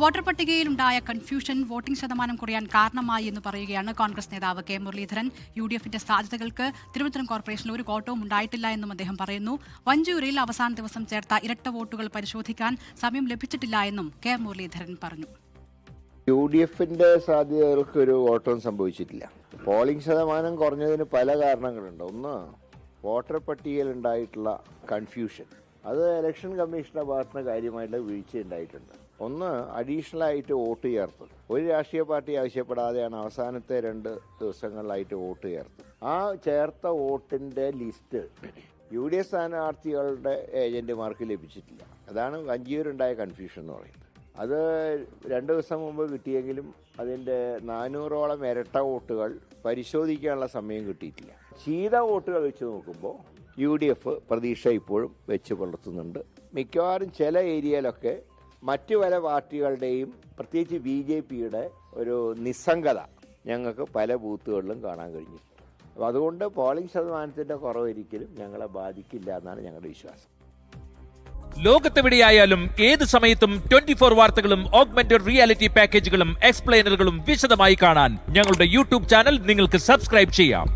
Voter പട്ടികയിലുണ്ടായ confusion voting ശതമാനം കുറയാൻ കാരണമായി എന്ന് പറയുകയാണ് കോൺഗ്രസ് നേതാവ് കെ മുരളീധരൻ. യു ഡി എഫിന്റെ സാധ്യതകൾക്ക് തിരുവനന്തപുരം കോർപ്പറേഷനിൽ ഒരു കോട്ടവും ഉണ്ടായിട്ടില്ല എന്നും അദ്ദേഹം പറയുന്നു. വഞ്ചൂരിൽ അവസാന ദിവസം ചേർത്ത ഇരട്ട വോട്ടുകൾ പരിശോധിക്കാൻ സമയം ലഭിച്ചിട്ടില്ല എന്നും കെ മുരളീധരൻ പറഞ്ഞു. യു ഡി എഫിന്റെ സാധ്യതകൾക്ക് ഒരു ഓട്ടവും സംഭവിച്ചിട്ടില്ല. പോളിംഗ് ശതമാനം കുറഞ്ഞതിന് പല കാരണങ്ങളുണ്ട്. ഒന്ന് വോട്ടർ പട്ടികയിൽ ഉണ്ടായിട്ടുള്ള കൺഫ്യൂഷൻ അത് ഇലക്ഷൻ കമ്മീഷന്റെ ഭാഗത്തുനിന്ന് കാര്യമായിട്ടുള്ള വീഴ്ച ഉണ്ടായിട്ടുണ്ട്. ഒന്ന് അഡീഷണൽ ആയിട്ട് വോട്ട് ചേർത്ത്. ഒരു രാഷ്ട്രീയ പാർട്ടി ആവശ്യപ്പെടാതെയാണ് അവസാനത്തെ രണ്ട് ദിവസങ്ങളിലായിട്ട് വോട്ട് ചേർത്തത് ആ ചേർത്ത വോട്ടിന്റെ ലിസ്റ്റ് യു ഡി എഫ് സ്ഥാനാർത്ഥികളുടെ ഏജന്റുമാർക്ക് ലഭിച്ചിട്ടില്ല. അതാണ് വഞ്ചിയൂരുണ്ടായ കൺഫ്യൂഷൻ എന്ന് പറയുന്നത്. അത് രണ്ട് ദിവസം മുമ്പ് കിട്ടിയെങ്കിലും അതിന്റെ നാനൂറോളം ഇരട്ട വോട്ടുകൾ പരിശോധിക്കാനുള്ള സമയം കിട്ടിയിട്ടില്ല. ചീത വോട്ടുകൾ വെച്ച് നോക്കുമ്പോൾ യു ഡി എഫ് പ്രതീക്ഷ ഇപ്പോഴും വെച്ച് പുലർത്തുന്നുണ്ട്. മിക്കവാറും ചില ഏരിയയിലൊക്കെ മറ്റു പല പാർട്ടികളുടെയും പ്രത്യേകിച്ച് ബി ജെ പിയുടെ ഒരു നിസ്സംഗത ഞങ്ങൾക്ക് പല ബൂത്തുകളിലും കാണാൻ കഴിഞ്ഞു. അപ്പോൾ അതുകൊണ്ട് പോളിംഗ് ശതമാനത്തിന്റെ കുറവൊരിക്കലും ഞങ്ങളെ ബാധിക്കില്ല എന്നാണ് ഞങ്ങളുടെ വിശ്വാസം. ലോകത്തെവിടെയായാലും ഏത് സമയത്തും ട്വന്റി ഫോർ വാർത്തകളും ഓഗ്മെന്റഡ് റിയാലിറ്റി പാക്കേജുകളും എക്സ്പ്ലെയിനറുകളും വിശദമായി കാണാൻ ഞങ്ങളുടെ യൂട്യൂബ് ചാനൽ നിങ്ങൾക്ക് സബ്സ്ക്രൈബ് ചെയ്യാം.